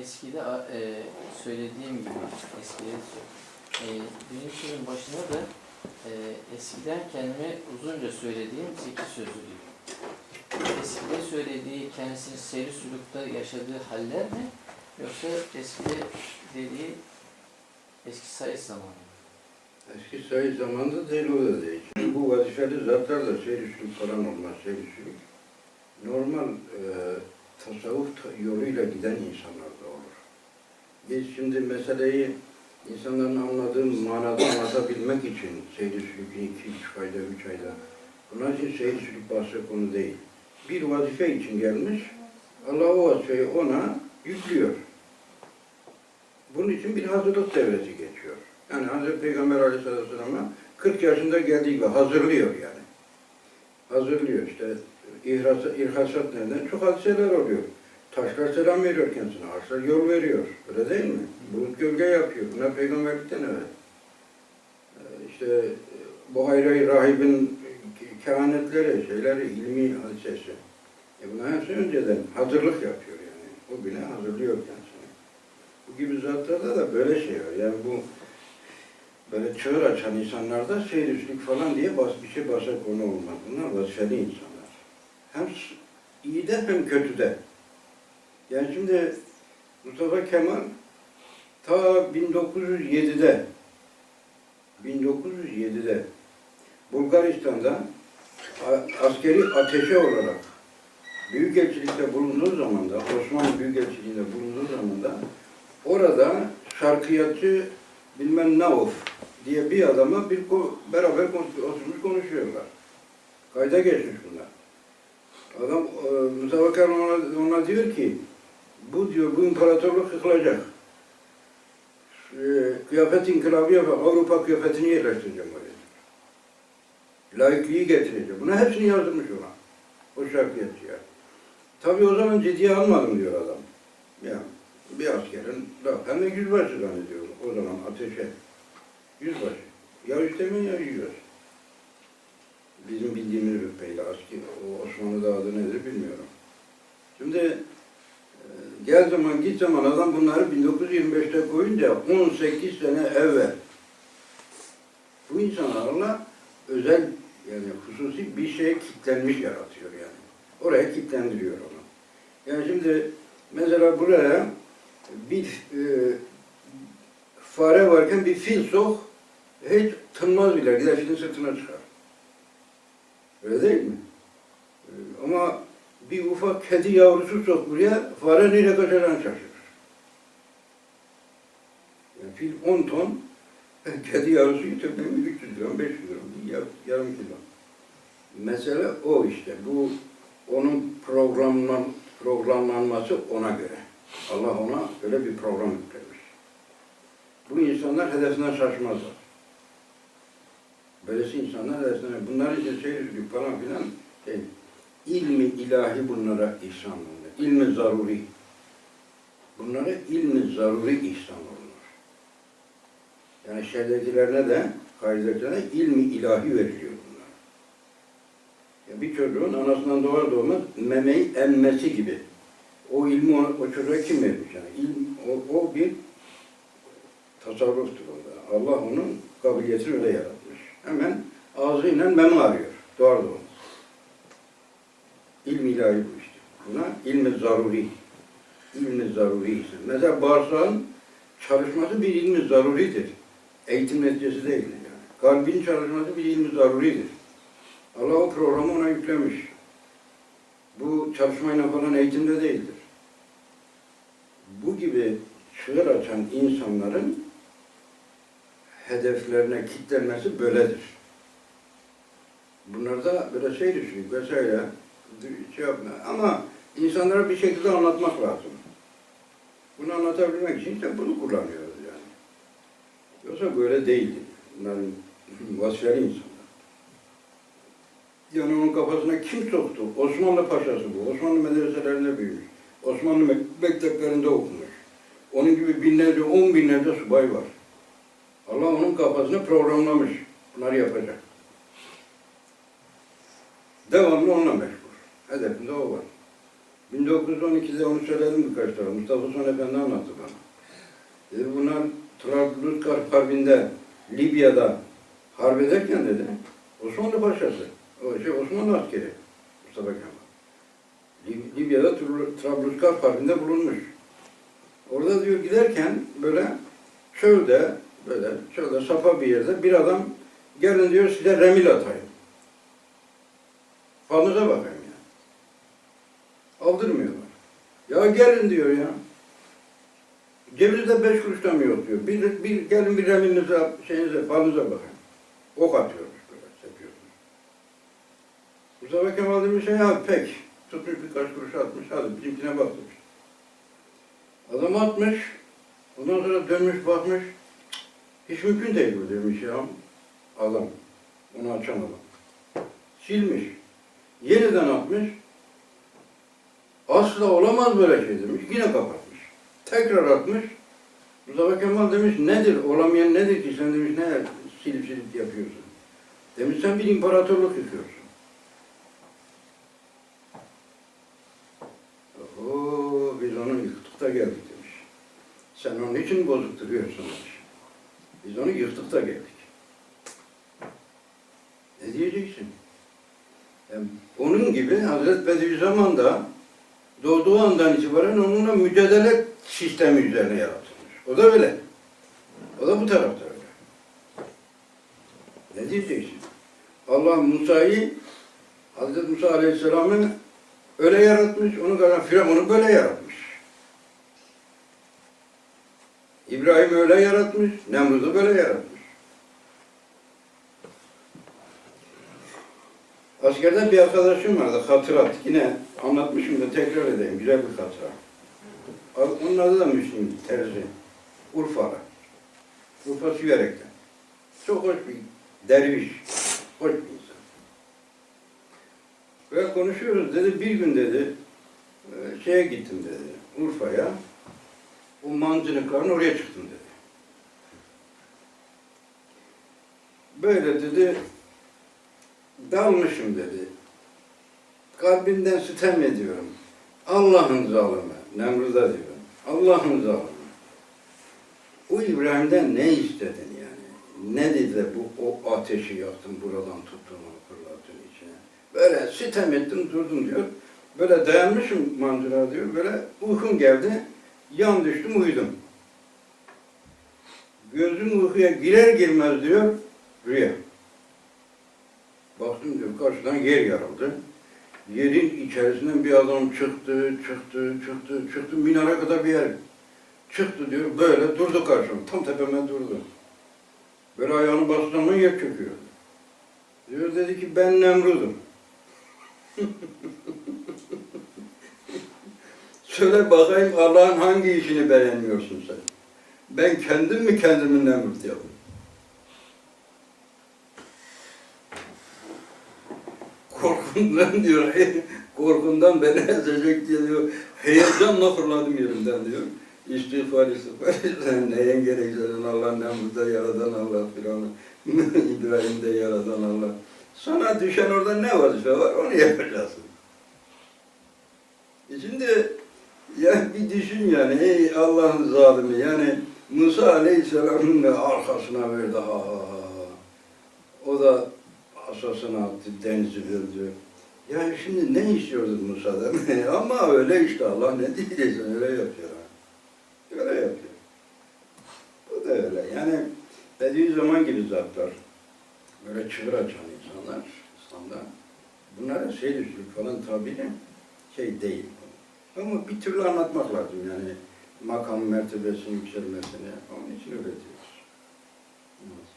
eskide e, söylediğim gibi eskide e, birinci başında da e, eskiden kendime uzunca söylediğim zeki sözü diyor. Eskide söylediği kendisinin seyri sülükte yaşadığı haller mi? Yoksa eskide dediği eski sayı zamanı? Eski Said zamanında değil o da değil. Bu vazifeli zatlar da seyir sülük falan olmaz, seyir sülük. Normal e, tasavvuf ta- yoluyla giden insanlar da olur. Biz şimdi meseleyi insanların anladığı manada anlatabilmek için seyir sülük iki, üç ayda, üç ayda. Bunun için seyir sülük bahse konu değil. Bir vazife için gelmiş, Allah o vazifeyi ona yüklüyor. Bunun için bir hazırlık devresi geçiyor. Yani Hazreti Peygamber Aleyhisselatü Vesselam'a 40 yaşında geldiği gibi hazırlıyor yani. Hazırlıyor işte. İhrasa, irhasat nereden? Çok hadiseler oluyor. Taşlar selam veriyor kendisine, ağaçlar yol veriyor. Öyle değil mi? Bulut gölge yapıyor. Buna peygamberlikten evet. Ee, İşte e, bu hayra rahibin kehanetleri, şeyleri, ilmi hadisesi. E buna hepsi önceden hazırlık yapıyor yani. O bile hazırlıyor kendisini. Bu gibi zatlarda da böyle şey var. Yani bu böyle çığır açan insanlarda seyircilik falan diye bas, bir şey basa konu olmaz. Bunlar vazifeli insanlar. Hem s- iyi de hem kötü de. Yani şimdi Mustafa Kemal ta 1907'de 1907'de Bulgaristan'da askeri ateşe olarak Büyükelçilikte bulunduğu zaman da, Osmanlı Büyükelçiliğinde bulunduğu zaman da orada şarkıyatçı bilmem Nauf diye bir adama bir beraber oturmuş konuşuyorlar. Kayda geçmiş bunlar. Adam e, Mustafa Kemal ona, ona diyor ki bu diyor bu imparatorluk yıkılacak. E, kıyafet inkılabı yapar, Avrupa kıyafetini yerleştireceğim oraya. Laikliği getireceğim. Buna hepsini yazdırmış ona. O şarkıyatçıya. Tabii o zaman ciddiye almadım diyor adam. Ya bir askerin, hem de yüzbaşı zannediyorum o zaman ateşe. Yüzbaşı. Ya üstemin ya yüzbaşı. O Osmanlı'da adı nedir bilmiyorum. Şimdi e, gel zaman git zaman adam bunları 1925'te koyunca 18 sene evvel bu insanlarla özel yani hususi bir şey kitlenmiş yaratıyor yani. Oraya kilitlendiriyor onu. Yani şimdi mesela buraya bir e, fare varken bir fil sok hiç tınmaz bile. Gider filin sırtına çıkar. Öyle değil mi? Ama bir ufak kedi yavrusu sok buraya fare nereye kaçacağını şaşırır. Yani fil 10 ton kedi yavrusu getirdiğim 300 gram, 500 gram, yar- yarım kilo. Mesele o işte. Bu onun programlan, programlanması ona göre. Allah ona öyle bir program yüklemiş. Bu insanlar hedefinden şaşmazlar. Böylesi insanlar hedefinden, bunlar için üzgün falan filan şey, ilmi ilahi bunlara ihsan olunur. İlmi zaruri. Bunlara ilmi zaruri ihsan olunur. Yani şerdekilerine de, kaidelerine ilmi ilahi veriliyor bunlar. Ya bir çocuğun anasından doğar doğmaz memeyi emmesi gibi. O ilmi ona, o çocuğa kim vermiş yani? İlm, o, o bir tasarruftur onda. Allah onun kabiliyetini öyle yaratmış. Hemen ağzıyla meme arıyor. Doğar doğmaz. İlmi ilahi işte. Buna ilmi zaruri. İlmi zaruri ise. Mesela bağırsağın çalışması bir ilmi zaruridir. Eğitim neticesi değildir yani. Kalbin çalışması bir ilmi zaruridir. Allah o programı ona yüklemiş. Bu çalışmayla falan eğitimde değildir. Bu gibi çığır açan insanların hedeflerine kitlenmesi böyledir. Bunlar da böyle düşünüyor vesaire şey yapma. Ama insanlara bir şekilde anlatmak lazım. Bunu anlatabilmek için işte bunu kullanıyoruz yani. Yoksa böyle değildi. Bunların vazifeli insanlar. Yani onun kafasına kim soktu? Osmanlı paşası bu. Osmanlı medreselerinde büyümüş. Osmanlı mek- mekteplerinde okumuş. Onun gibi binlerce, on binlerce subay var. Allah onun kafasını programlamış. Bunları yapacak. Devamlı onunla meşgul. Hedefinde o var. 1912'de onu söyledim birkaç defa. Mustafa Son Efendi anlattı bana. Dedi bunlar Trablusgarp Harbi'nde Libya'da harp ederken dedi Osmanlı Paşası, o şey Osmanlı askeri Mustafa Kemal. Lib- Libya'da Trablusgarp Harbi'nde bulunmuş. Orada diyor giderken böyle çölde böyle çölde sapa bir yerde bir adam gelin diyor size remil atayım. Falınıza bakayım. Aldırmıyorlar. Ya gelin diyor ya. Cebinizde beş kuruş da mı yok diyor. Bir, bir gelin bir remilinize, şeyinize, falınıza bakın. Ok atıyormuş böyle, sepiyormuş. Mustafa Kemal demiş ya pek. Tutmuş birkaç kuruş atmış, hadi bizimkine bak demiş. Adam atmış, ondan sonra dönmüş bakmış. Hiç mümkün değil bu demiş ya. Adam, onu açan adam. Silmiş. Yeniden atmış. Asla olamaz böyle şey demiş. Yine kapatmış. Tekrar atmış. Mustafa Kemal demiş nedir? Olamayan nedir ki? Sen demiş ne silip silip yapıyorsun? Demiş sen bir imparatorluk yıkıyorsun. Oo, biz onu yıktık da geldik demiş. Sen onun için bozuk duruyorsun demiş. Biz onu yıktık da geldik. Ne diyeceksin? Yani onun gibi Hazreti Bediüzzaman da doğduğu andan itibaren onunla mücadele sistemi üzerine yaratılmış. O da öyle. O da bu tarafta öyle. Ne diyeceksin? Allah Musa'yı Hazreti Musa Aleyhisselam'ı öyle yaratmış, onu kadar Firavun'u böyle yaratmış. İbrahim öyle yaratmış, Nemrut'u böyle yaratmış. Askerde bir arkadaşım vardı, hatırat. Yine anlatmışım da tekrar edeyim, güzel bir hatıra. Onun adı da Müslim Terzi. Urfalı. Urfa Süverek'ten. Çok hoş bir derviş, hoş bir insan. Ve konuşuyoruz dedi, bir gün dedi, e, şeye gittim dedi, Urfa'ya. O mancınıkların oraya çıktım dedi. Böyle dedi, dalmışım dedi. Kalbimden sitem ediyorum. Allah'ın zalimi, Nemrut'a diyorum. Allah'ın zalimi. O İbrahim'den ne istedin yani? Ne dedi de bu o ateşi yaktın buradan tuttun onu fırlattın içine. Böyle sitem ettim durdum diyor. Böyle dayanmışım manzara diyor. Böyle uykum geldi. Yan düştüm uyudum. Gözüm uykuya girer girmez diyor rüya. Baktım diyor karşıdan yer yarıldı. Yerin içerisinden bir adam çıktı, çıktı, çıktı, çıktı. Minare kadar bir yer. Çıktı diyor, böyle durdu karşıma. Tam tepeme durdu. Böyle ayağını bastığımda yer çöküyor. Diyor dedi ki ben Nemrud'um. Söyle bakayım Allah'ın hangi işini beğenmiyorsun sen? Ben kendim mi kendimi Nemrut yaptım? Korkumdan diyor, korkumdan beni ezecek diyor. Heyecanla fırladım yerimden diyor. İstiğfar istiğfar. Sen neye gerek senin Allah Nemrut'ta yaratan Allah filan. İbrahim'de yaratan Allah. Sana düşen orada ne vazife var onu yapacaksın. E Şimdi ya bir düşün yani ey Allah'ın zalimi yani Musa Aleyhisselam'ın da arkasına verdi ha ha ha. O da asasını attı, denizi öldü. Yani şimdi ne istiyordun Musa'dan? Ama öyle işte Allah ne diyeceksin öyle yapıyor. Öyle yapıyor. Bu da öyle. Yani Bediüzzaman gibi zatlar, böyle çığır açan insanlar İslam'da, bunlara seyircilik falan tabiri şey değil. Ama bir türlü anlatmak lazım yani makam mertebesini yükselmesini. Onun için öğretiyoruz. Evet.